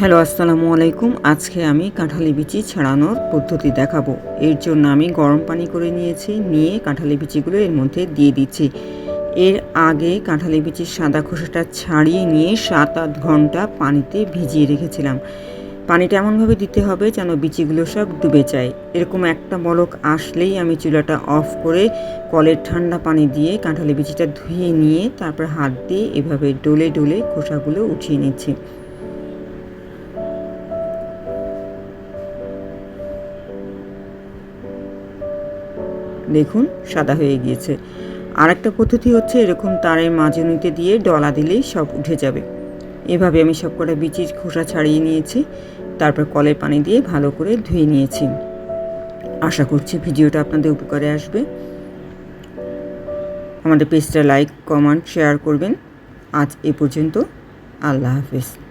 Hello, আসসালামু আলাইকুম। আজকে আমি কাঁঠালি বিচি ছাড়ানোর পদ্ধতি দেখাবো। এর জন্য আমি গরম পানি করে নিয়েছি, নিয়ে কাঁঠালি বিচিগুলো এর মধ্যে দিয়ে দিচ্ছি। এর আগে কাঁঠালি বিচির সাদা খোসাটা ছাড়িয়ে নিয়ে সাত আট ঘণ্টা পানিতে ভিজিয়ে রেখেছিলাম। পানিটা এমনভাবে দিতে হবে যেন বিচিগুলো সব ডুবে যায়। এরকম একটা বলক আসলেই আমি চুলাটা অফ করে কলের ঠান্ডা পানি দিয়ে কাঁঠালি বিচিটা ধুয়ে নিয়ে তারপর হাত দিয়ে এভাবে ডলে ডলে খোসাগুলো উঠিয়ে নিচ্ছি। দেখুন সাদা হয়ে গিয়েছে। আর একটা পদ্ধতি হচ্ছে এরকম তারের মাঝে নিতে দিয়ে ডলা দিলেই সব উঠে যাবে। এভাবে আমি সব কটা বিচির খোসা ছাড়িয়ে নিয়েছি, তারপর কলের পানি দিয়ে ভালো করে ধুয়ে নিয়েছি। আশা করছি ভিডিওটা আপনাদের উপকারে আসবে। আমাদের পেজটা লাইক, কমেন্ট, শেয়ার করবেন। আজ এ পর্যন্ত, আল্লাহ হাফিজ।